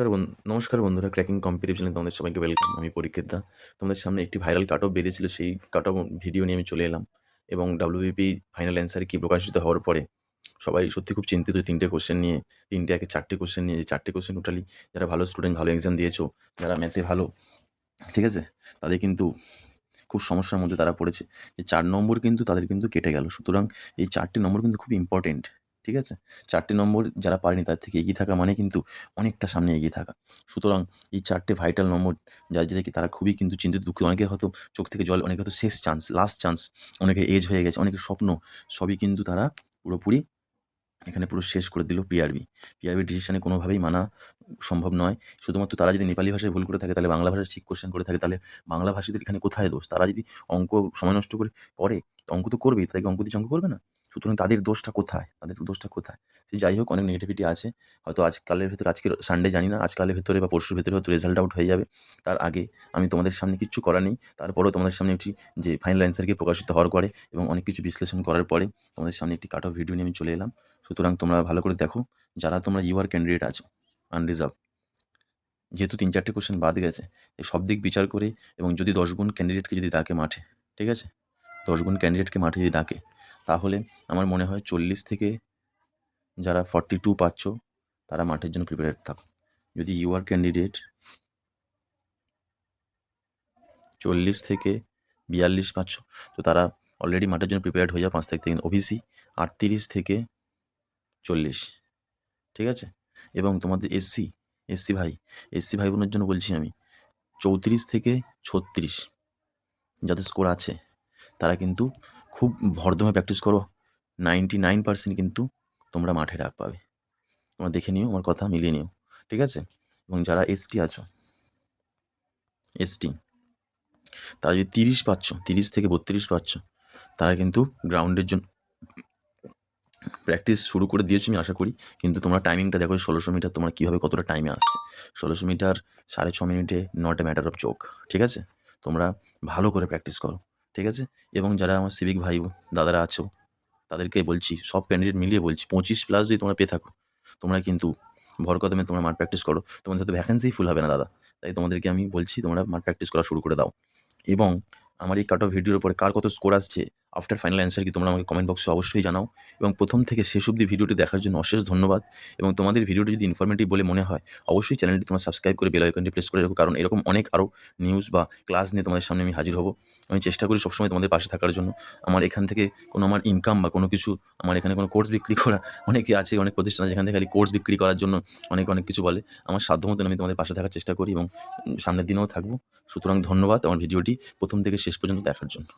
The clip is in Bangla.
নমস্কার নমস্কার বন্ধুরা ক্র্যাকিং কম্পিটিশনে তোমাদের সবাইকে ওয়েলকাম আমি পরীক্ষিত দা। তোমাদের সামনে একটি ভাইরাল কাট অফ বেরিয়েছিল, সেই কাট অফ ভিডিও নিয়ে আমি চলে এলাম এবং ডাব্লিউবিপি ফাইনাল অ্যান্সারে কি প্রকাশিত হওয়ার পরে সবাই সত্যি খুব চিন্তিত তিনটে কোশ্চেন নিয়ে, তিনটে একে চারটে কোশ্চেন নিয়ে চারটে কোশ্চেন টোটালি যারা ভালো স্টুডেন্ট ভালো এক্সাম দিয়েছ, যারা ম্যাথে ভালো, ঠিক আছে? তাদের কিন্তু খুব সমস্যার মধ্যে তারা পড়েছে। যে চার নম্বর কিন্তু তাদের কিন্তু কেটে গেল। সুতরাং এই চারটে নম্বর কিন্তু খুব ইম্পর্টেন্ট ঠিক আছে? চারটে নম্বর যারা পারেনি তার থেকে এগিয়ে থাকা মানে কিন্তু অনেকটা সামনে এগিয়ে থাকা। সুতরাং এই চারটে ভাইটাল নম্বর যা যে দেখি তারা খুবই কিন্তু চিন্তিত, দুঃখিত। অনেকে হয়তো চোখ থেকে জল, অনেকে হয়তো শেষ চান্স লাস্ট চান্স অনেকের এজ হয়ে গেছে, অনেকের স্বপ্ন, সবই কিন্তু তারা পুরোপুরি এখানে পুরো শেষ করে দিল পিআরবি পিআরবি ডিসিশনে কোনোভাবেই মানা সম্ভব নয়। শুধুমাত্র তারা যদি নেপালি ভাষায় ভুল করে থাকে, তাহলে বাংলা ভাষায় ঠিক কোশ্চেন করে থাকে, তাহলে বাংলা ভাষীদের এখানে কোথায় দোষ? তারা যদি অঙ্ক সময় নষ্ট করে করে অঙ্ক তো করবেই, তাদেরকে অঙ্ক দিচ্ছে অঙ্ক করবে না? সুতরাং তাদের দোষটা কোথায়? তাদের দোষটা কোথায়? সে যাই হোক, অনেক নেগেটিভিটি আছে। হয়তো আজকালের ভেতরে আজকে সানডে জানি না, আজকালের ভেতরে বা পরশুর ভেতরে হয়তো রেজাল্ট আউট হয়ে যাবে। তার আগে আমি তোমাদের সামনে কিচ্ছু করা নেই। তারপরেও তোমাদের সামনে একটি যে ফাইনাল অ্যান্সারকে প্রকাশিত হওয়ার পরে এবং অনেক কিছু বিশ্লেষণ করার পরে তোমাদের সামনে একটি কাট অফ ভিডিও নিয়ে আমি চলে এলাম। সুতরাং তোমরা ভালো করে দেখো, যারা তোমরা ইউআর ক্যান্ডিডেট আছো আনরিজার্ভ যেহেতু তিন চারটে কোশ্চেন বাদ গেছে সব দিক বিচার করে এবং যদি দশ গুণ ক্যান্ডিডেটকে যদি ডাকে মাঠে, ঠিক আছে? দশ গুণ ক্যান্ডিডেটকে মাঠে যদি ডাকে তাহলে আমার মনে হয় চল্লিশ থেকে যারা ফর্টি টু পাচ্ছ, তারা মাঠের জন্য প্রিপেয়ার থাকো। যদি ইউ আর ক্যান্ডিডেট চল্লিশ থেকে বিয়াল্লিশ পাচ্ছ, তো তারা অলরেডি মাঠের জন্য প্রিপেয়ার্ড হয়ে যাও পাঁচ তারিখ থেকে। ওবিসি আটত্রিশ থেকে চল্লিশ, ঠিক আছে? এবং তোমাদের এসসি এসসি ভাই এসসি ভাই বোনের জন্য বলছি আমি, চৌত্রিশ থেকে ছত্রিশ, যাদের স্কোর আছে, তারা কিন্তু খুব ভরদমে প্র্যাকটিস করো। নাইনটি নাইন পার্সেন্ট কিন্তু তোমরা মাঠে ডাক পাবে। তোমরা দেখে নিও, আমার কথা মিলিয়ে নিও, ঠিক আছে? এবং যারা এসটি আছো এসটি তারা যদি তিরিশ পাচ্ছ, তিরিশ থেকে বত্রিশ পাচ্ছ, তারা কিন্তু গ্রাউন্ডের জন্য প্র্যাকটিস শুরু করে দিয়েছি আমি আশা করি। কিন্তু তোমরা টাইমিংটা দেখো ষোলোশো মিটার তোমরা কীভাবে কতটা টাইমে আসছে। ষোলোশো মিটার সাড়ে ছ মিনিটে নট এ ম্যাটার অফ চোখ ঠিক আছে? তোমরা ভালো করে প্র্যাকটিস করো। ঠিক আছে? এবং যারা আমার সিভিক ভাই দাদারা আছো তাদেরকে বলছি, সব ক্যান্ডিডেট মিলিয়ে বলছি, পঁচিশ প্লাস যদি তোমরা পেয়ে থাকো, তোমরা কিন্তু ভর কদমে তোমরা মাঠ প্র্যাকটিস করো। তোমাদের হয়তো ভ্যাকেন্সি ফুল হবে না দাদা। তাই তোমাদেরকে আমি বলছি, তোমরা মাঠ প্র্যাকটিস করা শুরু করে দাও। এবং আমার এই কাট অফ ভিডিওর উপরে কার কত স্কোর আসছে আফটার ফাইনাল অ্যান্সার কি তোমরা আমাকে কমেন্ট বক্সে অবশ্যই জানাও। এবং প্রথম থেকে শেষ অবধি ভিডিওটি দেখার জন্য অশেষ ধন্যবাদ। এবং তোমাদের ভিডিওটি যদি ইনফরমেটিভ বলে মনে হয়, অবশ্যই চ্যানেলটি তোমরা সাবস্ক্রাইব করে বেল আইকনটি প্রেস করে রাখো। কারণ এরকম অনেক আরও নিউজ বা ক্লাস নিয়ে তোমাদের সামনে আমি হাজির হব। আমি চেষ্টা করি সবসময় তোমাদের পাশে থাকার জন্য। আমার এখান থেকে কোনো আমার ইনকাম বা কোনো কিছু, আমার এখানে কোনো কোর্স বিক্রি করা, অনেকে আছে, অনেক প্রতিষ্ঠান যেখান থেকে খালি কোর্স বিক্রি করার জন্য অনেক অনেক কিছু বলে। আমার সাধ্য মতন আমি তোমাদের পাশে থাকার চেষ্টা করি এবং সামনের দিনেও থাকব। সুতরাং ধন্যবাদ আমার ভিডিওটি প্রথম থেকে শেষ পর্যন্ত দেখার জন্য।